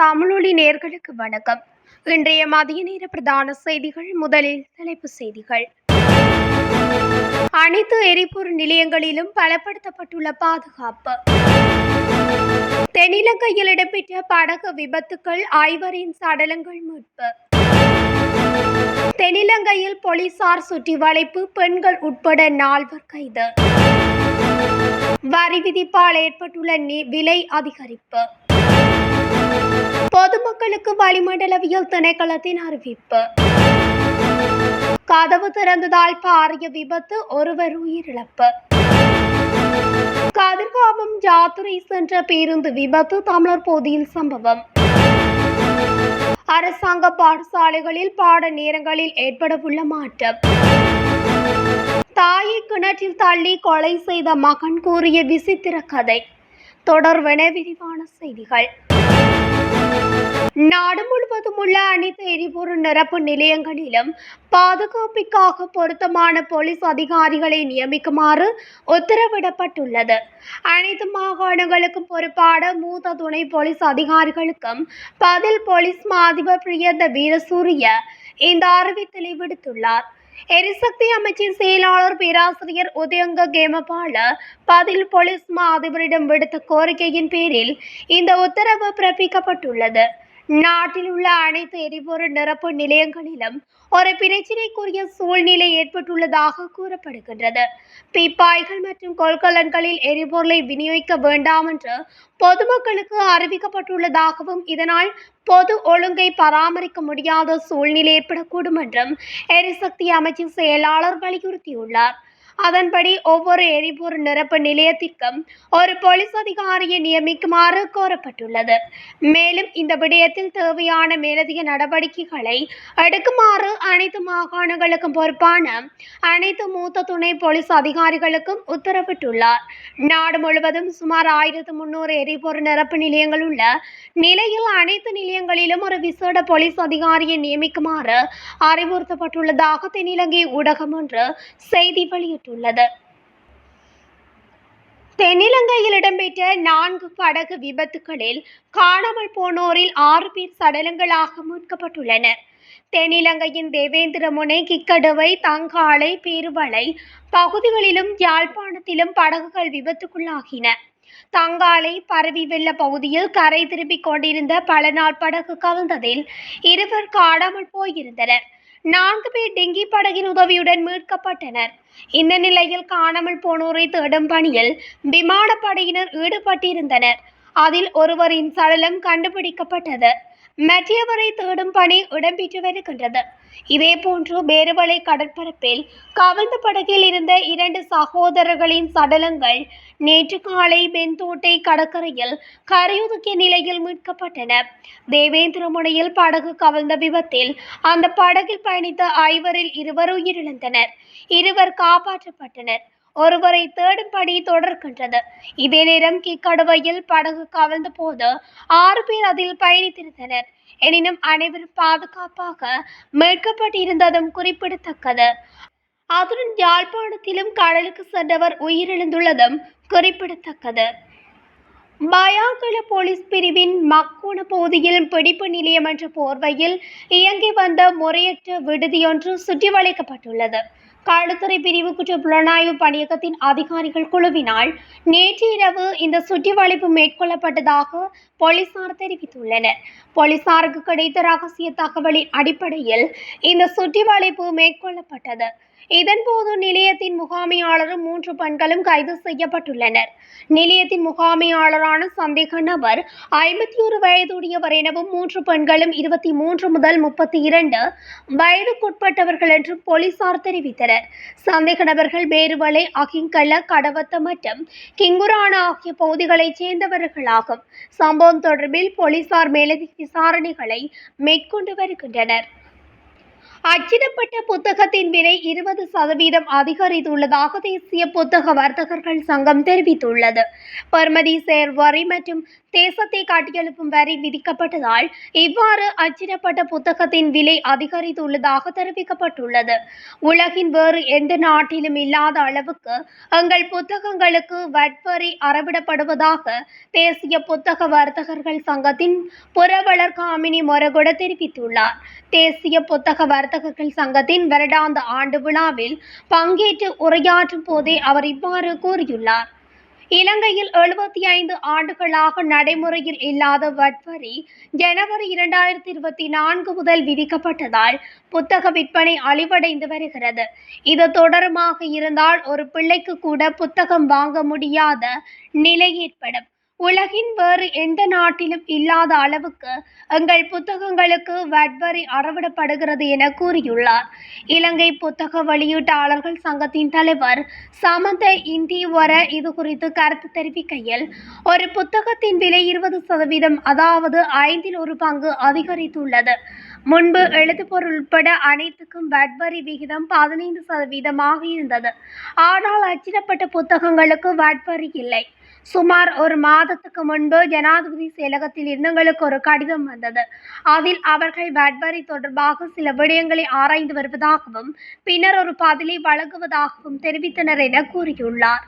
தமிழொலி நேர்களுக்கு வணக்கம். இன்றைய மதிய நேர பிரதான செய்திகள் முதலில் தலைப்பு செய்திகள். அனைத்து எரிபொருள் நிலையங்களிலும் பலப்படுத்தப்பட்டுள்ள பாதுகாப்பு. தென்னிலங்கையில் இடம்பெற்ற படகு விபத்துக்கள் ஐவரின் சடலங்கள் மீட்பு. தென்னிலங்கையில் போலீசார் சுற்றி வளைப்பு பெண்கள் உட்பட நால்வர் கைது. வரி விதிப்பால் ஏற்பட்டுள்ள நி- விலை அதிகரிப்பு. பொதுமக்களுக்கு வளிமண்டலவியல் திணைக்களத்தின் அறிவிப்பு. கதவு திறந்ததால் பாரிய விபத்து ஒருவர் உயிரிழப்பு. கதிர்காமம் ஜாத்துரை சென்ற பேருந்து விபத்து தமிழர் போதியில் சம்பவம். அரசாங்க பாடசாலைகளில் பாட நேரங்களில் ஏற்படவுள்ள மாற்றம். தாயை கிணற்றில் தள்ளி கொலை செய்த மகன் கூறிய விசித்திர கதை. தொடர்வென விரிவான செய்திகள். நாடு முழுவதும் உள்ள அனைத்து எரிபொருள் நிரப்பு நிலையங்களிலும் பாதுகாப்பிற்காக பொருத்தமான போலீஸ் அதிகாரிகளை நியமிக்குமாறு உத்தரவிடப்பட்டுள்ளது. அனைத்து மாகாணங்களுக்கும் பொறுப்பான மூத்த துணை போலீஸ் அதிகாரிகளுக்கும் பதில் போலீஸ் மாதிபர் பிரியந்த வீரசூரிய இந்த அறிவித்தலை விடுத்துள்ளார். எரிசக்தி அமைச்சின் செயலாளர் பேராசிரியர் உதயங்க கேமபால பதில் போலீஸ் மா அதிபரிடம் விடுத்த கோரிக்கையின் பேரில் இந்த உத்தரவு பிறப்பிக்கப்பட்டுள்ளது நாட்டில் உள்ள அனைத்து எரிபொருள் நிரப்பு நிலையங்களிலும் ஒரு பிரச்சினைக்குரிய சூழ்நிலை ஏற்பட்டுள்ளதாக கூறப்படுகின்றது. பீப்பாய்கள் மற்றும் கொள்கலன்களில் எரிபொருளை விநியோகிக்க வேண்டாம் என்று பொதுமக்களுக்கு அறிவிக்கப்பட்டுள்ளதாகவும் இதனால் பொது ஒழுங்கை பராமரிக்க முடியாத சூழ்நிலை ஏற்படக்கூடும் என்றும் எரிசக்தி அமைச்சின் செயலாளர் வலியுறுத்தியுள்ளார். அதன்படி ஒவ்வொரு எரிபொருள் நிரப்பு நிலையத்திற்கும் ஒரு போலீஸ் அதிகாரியை நியமிக்குமாறு கோரப்பட்டுள்ளது. மேலும் இந்த விடயத்தில் தேவையான மேலதிக நடவடிக்கைகளை எடுக்குமாறு அனைத்து மாகாணங்களுக்கும் பொறுப்பான அனைத்து மூத்த துணை போலீஸ் அதிகாரிகளுக்கும் உத்தரவிட்டுள்ளார். நாடு முழுவதும் சுமார் ஆயிரத்து முன்னூறு எரிபொருள் நிரப்பு நிலையங்கள் உள்ள நிலையில் அனைத்து நிலையங்களிலும் ஒரு விசேட போலீஸ் அதிகாரியை நியமிக்குமாறு அறிவுறுத்தப்பட்டுள்ளதாக தென்னிலங்கை ஊடகம் ஒன்று செய்தி வெளியிட்டுள்ளது. தென்னிலங்கையில் இடம்பெற்ற நான்கு படகு விபத்துகளில் காணாமல் போனோரில் ஆறு பேர் சடலங்களாக மீட்கப்பட்டுள்ளனர். தென்னிலங்கையின் தேவேந்திரமுனை கிக்கடுவை தங்காலை பேருவளை பகுதிகளிலும் யாழ்ப்பாணத்திலும் படகுகள் விபத்துக்குள்ளாகின. தங்காலை பரவி வெள்ள பகுதியில் கரை திரும்பிக் கொண்டிருந்த பல நாள் படகு கவிழ்ந்ததில் இருவர் காணாமல் போயிருந்தனர். நான்கு பேர் டெங்கி படகின் உதவியுடன் மீட்கப்பட்டனர். இந்த நிலையில் காணாமல் போனோரை தேடும் பணியில் விமானப்படையினர் ஈடுபட்டிருந்தனர். அதில் ஒருவரின் சடலம் கண்டுபிடிக்கப்பட்டது. மற்றவரை தேடும் பணி இடம்பெற்று வருகின்றது. இதேபோன்று பேருவளை கடற்பரப்பில் கவிழ்ந்த படகில் இருந்த இரண்டு சகோதரர்களின் சடலங்கள் நேற்று காலை பெந்தோட்டை கடற்கரையில் கரையொதுக்கிய நிலையில் மீட்கப்பட்டன. தேவேந்திரமுனையில் படகு கவிழ்ந்த விபத்தில் அந்த படகில் பயணித்த ஐவரில் இருவர் உயிரிழந்தனர். இருவர் காப்பாற்றப்பட்டனர். ஒருவரை தேடும் பணி தொடர்கின்றது. இதே நேரம் கிக்கடுவையில் படகு கவிழ்ந்த போது ஆறு பேர் அதில் பயணித்திருந்தனர். எனினும் அனைவரும் பாதுகாப்பாக மீட்கப்பட்டிருந்ததும் குறிப்பிடத்தக்கது. அதுடன் யாழ்ப்பாணத்திலும் கடலுக்கு சென்றவர் உயிரிழந்துள்ளதும் குறிப்பிடத்தக்கது. பயாங்கல போலீஸ் பிரிவின் மக்கூன பகுதியில் பிடிப்பு நிலையம் என்ற போர்வையில் இயங்கி வந்த முறையற்ற விடுதியொன்று சுற்றி வளைக்கப்பட்டுள்ளது களுத்துறை பிரிவு குற்ற புலனாய்வு பணியகத்தின் அதிகாரிகள் குழுவினால் நேற்று இரவு இந்த சுற்றி வளைப்பு மேற்கொள்ளப்பட்டதாக போலீசார் தெரிவித்துள்ளனர். போலீசாருக்கு கிடைத்த ரகசிய தகவலின் அடிப்படையில் இந்த சுற்றி வளைப்பு மேற்கொள்ளப்பட்டது. இதன்போது நிலையத்தின் முகாமையாளரும் மூன்று பெண்களும் கைது செய்யப்பட்டுள்ளனர். நிலையத்தின் முகாமையாளரான சந்தேக நபர் ஐம்பத்தி ஒரு வயதுடையவர் எனவும் மூன்று பெண்களும் இருபத்தி மூன்று முதல் முப்பத்தி இரண்டு வயதுக்குட்பட்டவர்கள் என்றும் போலீசார் தெரிவித்தனர். சந்தேக நபர்கள் பேருவளை அகிங்கல்ல கடவத்த மற்றும் கிங்குரானா ஆகிய பகுதிகளைச் சேர்ந்தவர்களாகும். சம்பவம் தொடர்பில் போலீசார் மேலதிக விசாரணைகளை மேற்கொண்டு வருகின்றனர். அச்சிடப்பட்ட புத்தகத்தின் விலை இருபது சதவீதம் அதிகரித்துள்ளதாக தேசிய புத்தக வர்த்தகர்கள் சங்கம் தெரிவித்துள்ளது. பர்மதி சேர் வரி மற்றும் தேசத்தை காட்டியெழுப்பும் வரி விதிக்கப்பட்டதால் இவ்வாறு அச்சிடப்பட்ட புத்தகத்தின் விலை அதிகரித்துள்ளதாக தெரிவிக்கப்பட்டுள்ளது. உலகின் வேறு எந்த நாட்டிலும் இல்லாத அளவுக்கு எங்கள் புத்தகங்களுக்கு வட்வரி அறவிடப்படுவதாக தேசிய புத்தக வர்த்தகர்கள் சங்கத்தின் புறவளர் காமினி மொரகுட தெரிவித்துள்ளார். தேசிய புத்தக வர்த்தகர்கள் சங்கத்தின் வருடாந்த ஆண்டு விழாவில் பங்கேற்று உரையாற்றும் போதே அவர் இவ்வாறு கூறியுள்ளார். இலங்கையில் எழுபத்தி ஐந்து ஆண்டுகளாக நடைமுறையில் இல்லாத வட்வரி ஜனவரி இரண்டாயிரத்தி இருபத்தி நான்கு முதல் விதிக்கப்பட்டதால் புத்தக விற்பனை அழிவடைந்து வருகிறது. இது தொடருமாக இருந்தால் ஒரு பிள்ளைக்கு கூட புத்தகம் வாங்க முடியாத நிலை ஏற்படும். உலகின் வேறு எந்த நாட்டிலும் இல்லாத அளவுக்கு எங்கள் புத்தகங்களுக்கு வட்வரி அறவிடப்படுகிறது என கூறியுள்ளார். இலங்கை புத்தக வெளியீட்டாளர்கள் சங்கத்தின் தலைவர் சமந்த இந்தி வர இது குறித்து கருத்து தெரிவிக்கையில் ஒரு புத்தகத்தின் விலை இருபது சதவீதம் அதாவது ஐந்தில் ஒரு பங்கு அதிகரித்துள்ளது. முன்பு எழுதுபொருள் உட்பட அனைத்துக்கும் வட்வரி விகிதம் பதினைந்து சதவீதமாக இருந்தது. ஆனால் அச்சிடப்பட்ட புத்தகங்களுக்கு வட்வரி இல்லை. சுமார் ஒரு மாதத்துக்கு முன்பு ஜனாதிபதி செயலகத்தில் இருந்தங்களுக்கு ஒரு கடிதம் வந்தது. அதில் அவர்கள் வட்வரி தொடர்பாக சில விடயங்களை ஆராய்ந்து வருவதாகவும் பின்னர் ஒரு பதிலை வழங்குவதாகவும் தெரிவித்தனர் என கூறியுள்ளார்.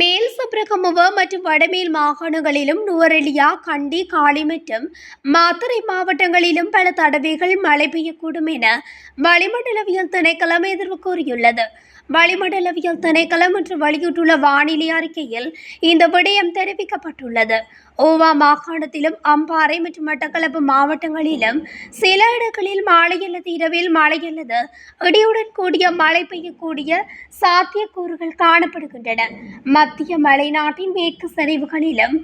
மேல் சப்ரகமுவ மற்றும் வடமேல் மாகாணங்களிலும் நுவரெலியா கண்டி காளி மற்றும் மாத்தறை மாவட்டங்களிலும் பல தடவைகள் மழை பெய்யக்கூடும் என வளிமண்டலவியல் திணைக்களம் எதிர்வு கூறியுள்ளது. வளிமண்டலவியல் திணைக்களம் என்று வெளியிட்டுள்ள வானிலை அறிக்கையில் இந்த விடயம் தெரிவிக்கப்பட்டுள்ளது. ஓவா மாகாணத்திலும் அம்பாறை மற்றும் மட்டக்களப்பு மாவட்டங்களிலும் சில இடங்களில் மாலை அல்லது இரவில் மழை அல்லது இடியுடன் கூடிய மழை பெய்யக்கூடிய சாத்தியக்கூறுகள் காணப்படுகின்றன. மத்திய மலைநாட்டின் மேற்கு சரிவுகளிலும்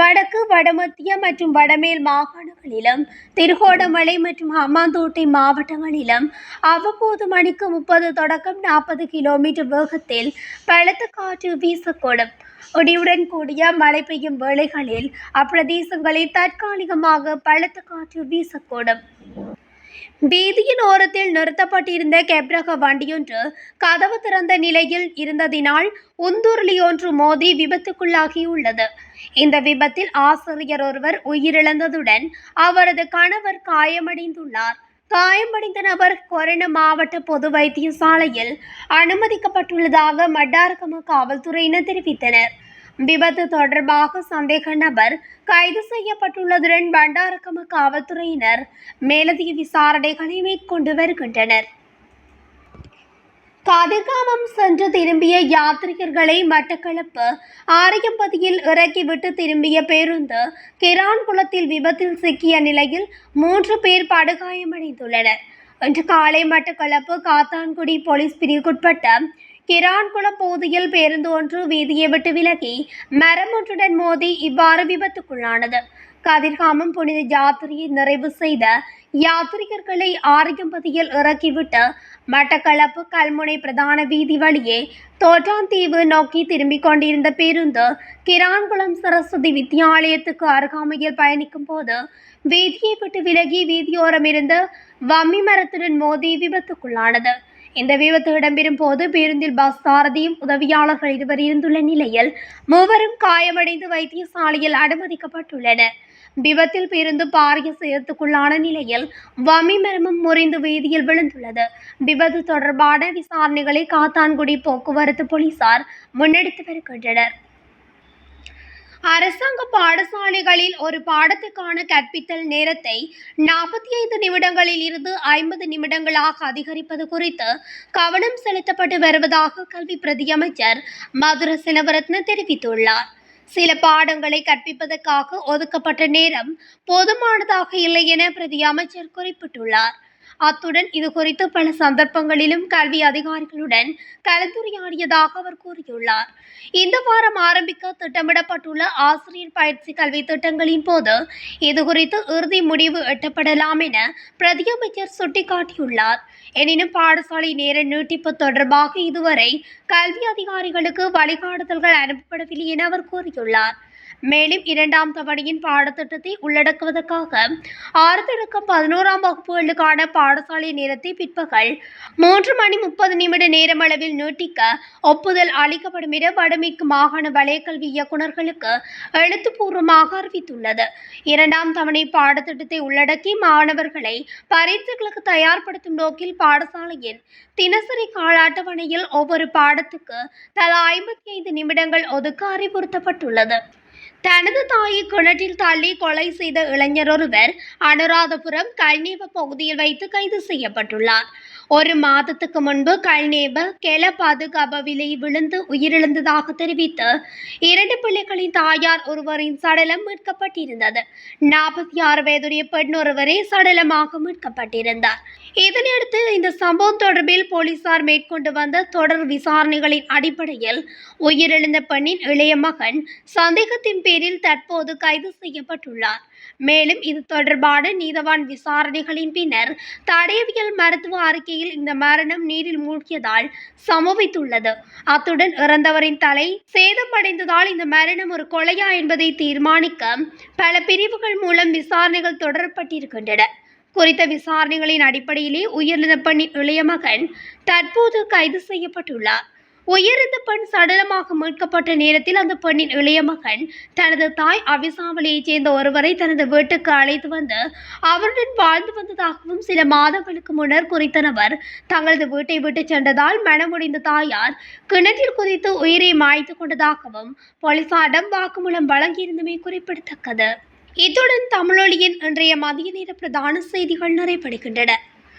வடக்கு வடமத்திய மற்றும் வடமேல் மாகாணங்களிலும் திருகோணமலை மற்றும் அம்மாந்தோட்டை மாவட்டங்களிலும் அவ்வப்போது மணிக்கு முப்பது தொடக்கம் நாற்பது கிலோ கிலோமீட்டர் வேகத்தில் பலத்த காற்று வீசக்கூடும். ஒடியுடன் கூடிய மழை பெய்யும் வேளைகளில் அப்பிரதேசங்களில் தற்காலிகமாக பலத்த காற்று வீசக்கூடும். வீதியின் ஓரத்தில் நிறுத்தப்பட்டிருந்த கெப்ரக வண்டியொன்று கதவு திறந்த நிலையில் இருந்ததினால் உந்துருளி ஒன்று மோதி விபத்துக்குள்ளாகியுள்ளது. இந்த விபத்தில் ஆசிரியர் ஒருவர் உயிரிழந்ததுடன் அவரது கணவர் காயமடைந்துள்ளார். காயமடைந்த நபர் கொரண மாவட்ட பொது வைத்தியசாலையில் அனுமதிக்கப்பட்டுள்ளதாக மட்டாரகம காவல்துறையினர் தெரிவித்தனர். விபத்து தொடர்பாக சந்தேக நபர் கைது செய்யப்பட்டுள்ளதுடன் பண்டாரக்கம காவல்துறையினர் மேலதிக விசாரணைகளை மேற்கொண்டு வருகின்றனர். கதிர்காமம் சென்று திரும்பிய யாத்ரிகர்களை மட்டக்களப்பு ஆரியம்பதியில் இறக்கிவிட்டு திரும்பிய பேருந்து கிரான்குளத்தில் விபத்தில் சிக்கிய நிலையில் மூன்று பேர் படுகாயமடைந்துள்ளனர். இன்று காலை மட்டக்களப்பு காத்தான்குடி போலீஸ் பிரிவுக்குட்பட்ட கிரான்குளம் பகுதியில் பேருந்து ஒன்று வீதியை விட்டு விலகி மரம் ஒன்றுடன் மோதி இவ்வாறு விபத்துக்குள்ளானது. கதிர்காமம் புனித யாத்திரையை நிறைவு செய்த யாத்ரிகர்களை ஆரியம்பதியில் இறக்கிவிட்டு மட்டக்களப்பு கல்முனை பிரதான வீதி வழியே தோட்டாந்தீவு நோக்கி திரும்பிக் கொண்டிருந்த பேருந்து கிரான்குளம் சரஸ்வதி வித்தியாலயத்துக்கு அருகாமையில் பயணிக்கும் போது வீதியை விட்டு விலகி வீதியோரம் இருந்த வம்மி மரத்துடன் மோதி விபத்துக்குள்ளானது. இந்த விபத்து இடம்பெறும் போது பேருந்தில் பஸ் சாரதியும் உதவியாளர்கள் இருவர் இருந்துள்ள நிலையில் மூவரும் காயமடைந்து வைத்தியசாலையில் அனுமதிக்கப்பட்டுள்ளனர். விபத்தில் பேருந்து பாரிய சேதத்துக்குள்ளான நிலையில் வமி மர்மம் முறிந்து வீதியில் விழுந்துள்ளது. விபத்து தொடர்பான விசாரணைகளை காத்தான்குடி போக்குவரத்து போலீசார் முன்னெடுத்து வருகின்றனர். அரசாங்க பாடசாலைகளில் ஒரு பாடத்துக்கான கற்பித்தல் நேரத்தை நாற்பத்தி ஐந்து நிமிடங்களில் இருந்து ஐம்பது நிமிடங்களாக அதிகரிப்பது குறித்து கவனம் செலுத்தப்பட்டு வருவதாக கல்வி பிரதியமைச்சர் மதுர சிலவரத்ன தெரிவித்துள்ளார். சில பாடங்களை கற்பிப்பதற்காக ஒதுக்கப்பட்ட நேரம் போதுமானதாக இல்லை என பிரதி அமைச்சர் குறிப்பிட்டுள்ளார். அத்துடன் இது குறித்து பல சந்தர்ப்பங்களிலும் கல்வி அதிகாரிகளுடன் கலந்துரையாடியதாக அவர் கூறியுள்ளார். இந்த வாரம் ஆரம்பிக்க திட்டமிடப்பட்டுள்ள ஆசிரியர் பயிற்சி கல்வி திட்டங்களின் போது இது குறித்து இறுதி முடிவு எட்டப்படலாம் என பிரதியமைச்சர் சுட்டிக்காட்டியுள்ளார். எனினும் பாடசாலை நேர நீட்டிப்பு தொடர்பாக இதுவரை கல்வி அதிகாரிகளுக்கு வழிகாட்டுதல்கள் அனுப்பப்படவில்லை என அவர் கூறியுள்ளார். மேலும் இரண்டாம் தவணையின் பாடத்திட்டத்தை உள்ளடக்குவதற்காக ஆறு பதினோராம் வகுப்புகளுக்கான பாடசாலை நேரத்தை பிற்பகல் மூன்று மணி முப்பது நிமிட நேரமளவில் நீட்டிக்க ஒப்புதல் அளிக்கப்படும் என வடமேற்கு மாகாண வலயக்கல்வி இயக்குநர்களுக்கு எழுத்துப்பூர்வமாக அறிவித்துள்ளது. இரண்டாம் தவணை பாடத்திட்டத்தை உள்ளடக்கி மாணவர்களை பரீட்சைகளுக்கு தயார்படுத்தும் நோக்கில் பாடசாலையின் தினசரி கால அட்டவணையில் ஒவ்வொரு பாடத்துக்கு தலா ஐம்பத்தி ஐந்து நிமிடங்கள் ஒதுக்க அறிவுறுத்தப்பட்டுள்ளது. தனது தாயை கிணற்றில் தள்ளி கொலை செய்த இளைஞர் ஒருவர் அனுராதபுரம் கல்நீவ பகுதியில் வைத்து கைது செய்யப்பட்டுள்ளார். ஒரு மாதத்துக்கு முன்பு கல்நேப கெல பாதுகாப்பிலே விழுந்து உயிரிழந்ததாக தெரிவித்து இரண்டு பிள்ளைகளின் தாயார் ஒருவரின் சடலம் மீட்கப்பட்டிருந்தது. நாற்பத்தி ஆறு வயதுடைய பெண் ஒருவரே சடலமாக மீட்கப்பட்டிருந்தார். இதனையடுத்து இந்த சம்பவம் தொடர்பில் போலீசார் மேற்கொண்டு வந்த தொடர் விசாரணைகளின் அடிப்படையில் உயிரிழந்த பெண்ணின் இளைய மகன் சந்தேகத்தின் பேரில் தற்போது கைது செய்யப்பட்டுள்ளார். மேலும் இது தொடர்பான நீதவான் விசாரணைகளின் பின்னர் தடயவியல் மருத்துவ அறிக்கையில் இந்த மரணம் நீரில் மூழ்கியதால் சம்பவித்துள்ளது. அத்துடன் இறந்தவரின் தலை சேதமடைந்ததால் இந்த மரணம் ஒரு கொலையா என்பதை தீர்மானிக்க பல பிரிவுகள் மூலம் விசாரணைகள் தொடரப்பட்டிருக்கின்றன. குறித்த விசாரணைகளின் அடிப்படையிலே உயிரிழந்த பெண்ணின் இளைய மகன் தற்போது கைது செய்யப்பட்டுள்ளார். உயர்ந்த பெண் சடலமாக மீட்கப்பட்ட நேரத்தில் அந்த பெண்ணின் இளைய மகன் தனது தாய் அவிசாவளியைச் சேர்ந்த ஒருவரை தனது வீட்டுக்கு அழைத்து வந்து அவருடன் வாழ்ந்து வந்ததாகவும் சில மாதங்களுக்கு முன்னர் குறித்த நபர் தங்களது வீட்டை விட்டு சென்றதால் மனமுடைந்த தாயார் கிணற்றில் குதித்து உயிரை மாய்த்து கொண்டதாகவும் போலீசாரிடம் வாக்குமூலம் வழங்கியிருந்தமை குறிப்பிடத்தக்கது. இத்துடன் தமிழொலியின் இன்றைய மதிய நேர பிரதான செய்திகள் நிறைவடைகின்றன.